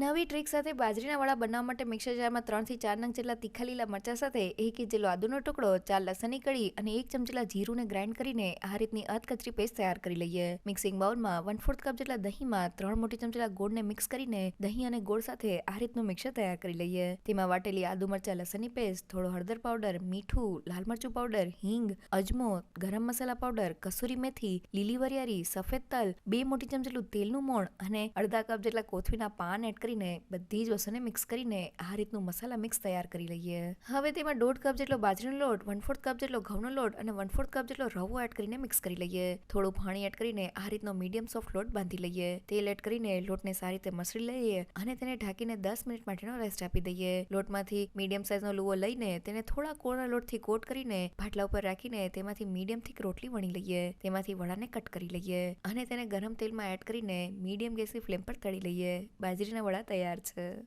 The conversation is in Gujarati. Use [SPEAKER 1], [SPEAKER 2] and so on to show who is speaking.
[SPEAKER 1] નવી ટ્રીક સાથે બાજરીના વડા બનાવવા માટે મિક્સર જારમાં ત્રણથી ચાર નંગ જેટલા તીખા લીલા મરચા સાથે એક ઇંચ જેટલો આદુનો ટુકડો, ચાર લસણની કળી અને એક ચમચેલા જીરુંને ગ્રાઇન્ડ કરીને આ રીતની અધકચરી પેસ્ટ તૈયાર કરી લઈએ. મિક્સિંગ બાઉલમાં વન ફોર્થ કપ જેટલા દહીંમાં ત્રણ મોટી ચમચેલા ગોળને મિક્સ કરીને દહીં અને ગોળ સાથે આ રીતનું મિક્સર તૈયાર કરી લઈએ. તેમાં વાટેલી આદુ મરચા, લસણની પેસ્ટ થોડો હળદર પાવડર મીઠું, લાલ મરચું પાવડર હિંગ, અજમો, ગરમ મસાલા પાવડર કસૂરી મેથી, લીલી વરિયાળી, સફેદ તલ, બે મોટી ચમચેલું તેલનું મોણ અને અડધા કપ જેટલા કોથમીના પાન એડ કરીને, બધી જ વસ્તુને મિક્સ કરીને આ રીતનું મસાલા મિક્સ તૈયાર કરી લઈએ. હવે તેમાં દોઢ કપ જેટલો બાજરીનો લોટ વન ફોર્થ કપ જેટલો ઘઉંનો લોટ અને વન ફોર્થ કપ જેટલો રવો એડ કરીને મિક્સ કરી લઈએ. થોડું પાણી એડ કરીને આ રીતનો મીડિયમ સોફ્ટ લોટ બાંધી લઈએ. તેલ એડ કરીને લોટને સારી રીતે મસળી લઈએ અને તેને ઢાંકીને દસ મિનિટ માટેનો રેસ્ટ આપી દઈએ. લોટમાંથી મીડિયમ સાઇઝનો લુવો લઈને તેને થોડા કોરા લોટથી કોટ કરીને ભાટલા ઉપર રાખીને તેમાંથી મીડિયમ થીક રોટલી વણી લઈએ. તેમાંથી વડાને કટ કરી લઈએ અને તેને ગરમ તેલમાં એડ કરીને મીડિયમ ગેસની ફ્લેમ પર તળી લઈએ. બાજરીના વડા તૈયાર છે